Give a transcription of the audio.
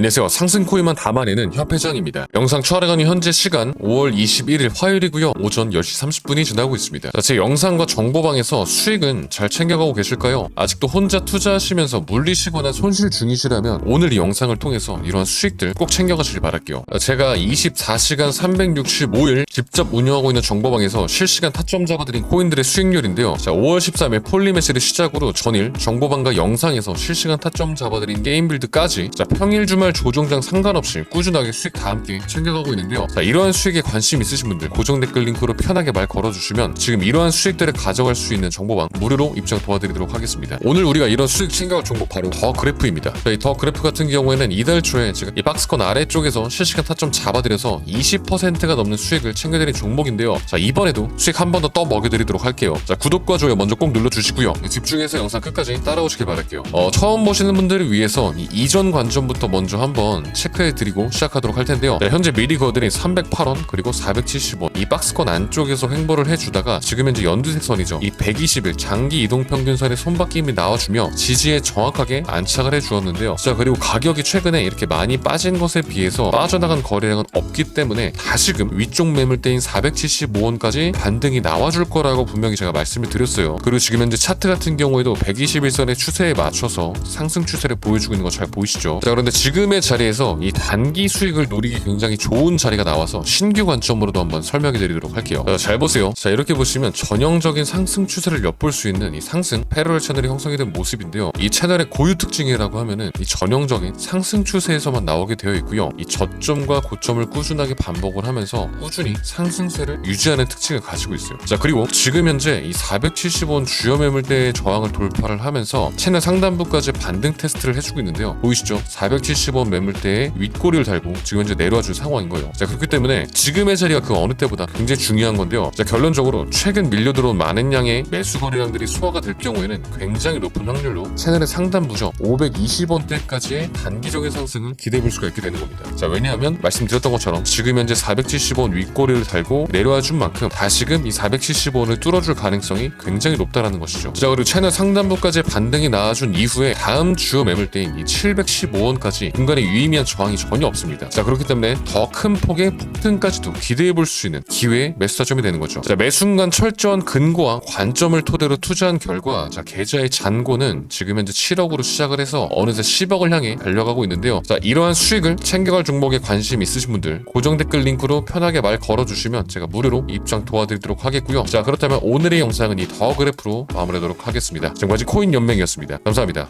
안녕하세요. 상승 코인만 담아내는 협회장입니다. 영상 촬영하는 현재 시간 5월 21일 화요일이고요. 오전 10시 30분이 지나고 있습니다. 자, 제 영상과 정보방에서 수익은 잘 챙겨가고 계실까요? 아직도 혼자 투자하시면서 물리시거나 손실 중이시라면 오늘 이 영상을 통해서 이러한 수익들 꼭 챙겨가시길 바랄게요. 자, 제가 24시간 365일 직접 운영하고 있는 정보방에서 실시간 타점 잡아드린 코인들의 수익률인데요. 자, 5월 13일 폴리메시를 시작으로 전일 정보방과 영상에서 실시간 타점 잡아드린 게임 빌드까지 자, 평일 주말 조종장 상관없이 꾸준하게 수익 다 함께 챙겨가고 있는데요. 자, 이러한 수익에 관심 있으신 분들 고정 댓글 링크로 편하게 말 걸어주시면 지금 이러한 수익들을 가져갈 수 있는 정보방 무료로 입장 도와드리도록 하겠습니다. 오늘 우리가 이런 수익 챙겨갈 정보 바로 더 그래프입니다. 자, 이더 그래프 같은 경우에는 이달 초에 제가 이 박스권 아래쪽에서 실시간 타점 잡아드려서 20%가 넘는 수익을 챙겨드린 종목인데요. 자, 이번에도 수익 한 번 더 떠 먹여드리도록 할게요. 자, 구독과 좋아요 먼저 꼭 눌러주시고요. 집중해서 영상 끝까지 따라오시길 바랄게요. 어, 처음 보시는 분들을 위해서 이 이전 관점부터 먼저 한번 체크해드리고 시작하도록 할 텐데요. 자, 현재 미리 거드린 308원 그리고 470원 이 박스권 안쪽에서 횡보를 해주다가 지금 현재 연두색 선이죠. 이 120일 장기 이동 평균선의 손바뀜이 나와주며 지지에 정확하게 안착을 해주었는데요. 자 그리고 가격이 최근에 이렇게 많이 빠진 것에 비해서 빠져나간 거래량은 없기 때문에 다시금 위쪽 매물대인 475원까지 반등이 나와줄 거라고 분명히 제가 말씀을 드렸어요. 그리고 지금 현재 차트 같은 경우에도 121선의 추세에 맞춰서 상승 추세를 보여주고 있는 거 잘 보이시죠? 자 그런데 지금 의 자리에서 이 단기 수익을 노리기 굉장히 좋은 자리가 나와서 신규 관점으로도 한번 설명해 드리도록 할게요. 자, 잘 보세요. 자 이렇게 보시면 전형적인 상승 추세를 엿볼 수 있는 이 상승 패러럴 채널이 형성이 된 모습인데요. 이 채널의 고유 특징이라고 하면은 이 전형적인 상승 추세에서만 나오게 되어 있고요. 이 저점과 고점을 꾸준하게 반복을 하면서 꾸준히 상승세를 유지하는 특징을 가지고 있어요. 자 그리고 지금 현재 이 470원 주요 매물대의 저항을 돌파를 하면서 채널 상단부까지 반등 테스트를 해주고 있는데요. 보이시죠? 470원 매물대에 윗꼬리를 달고 지금 현재 내려와 줄 상황인 거예요. 자 그렇기 때문에 지금의 자리가 그 어느 때보다 굉장히 중요한 건데요. 자 결론적으로 최근 밀려 들어온 많은 양의 매수 거래량들이 소화가 될 경우에는 굉장히 높은 확률로 채널의 상단 부죠 520원대까지의 단기적인 상승을 기대해 볼 수가 있게 되는 겁니다. 자 왜냐하면 말씀드렸던 것처럼 지금 현재 470원 윗꼬리를 달고 내려와 준 만큼 다시금 이 470원을 뚫어줄 가능성이 굉장히 높다라는 것이죠. 자 그리고 채널 상단부까지 반등이 나와준 이후에 다음 주요 매물대인 이 715원까지 중간에 유의미한 저항이 전혀 없습니다. 자 그렇기 때문에 더 큰 폭의 폭등까지도 기대해 볼 수 있는 기회의 매수 타점이 되는 거죠. 자 매순간 철저한 근거와 관점을 토대로 투자한 결과 자 계좌의 잔고는 지금 현재 7억으로 시작을 해서 어느새 10억을 향해 달려가고 있는데요. 자 이러한 수익을 챙겨갈 종목에 관심 있으신 분들 고정 댓글 링크로 편하게 말 걸어주시면 제가 무료로 입장 도와드리도록 하겠고요. 자 그렇다면 오늘의 영상은 이 더 그래프로 마무리하도록 하겠습니다. 지금까지 코인 연맹이었습니다. 감사합니다.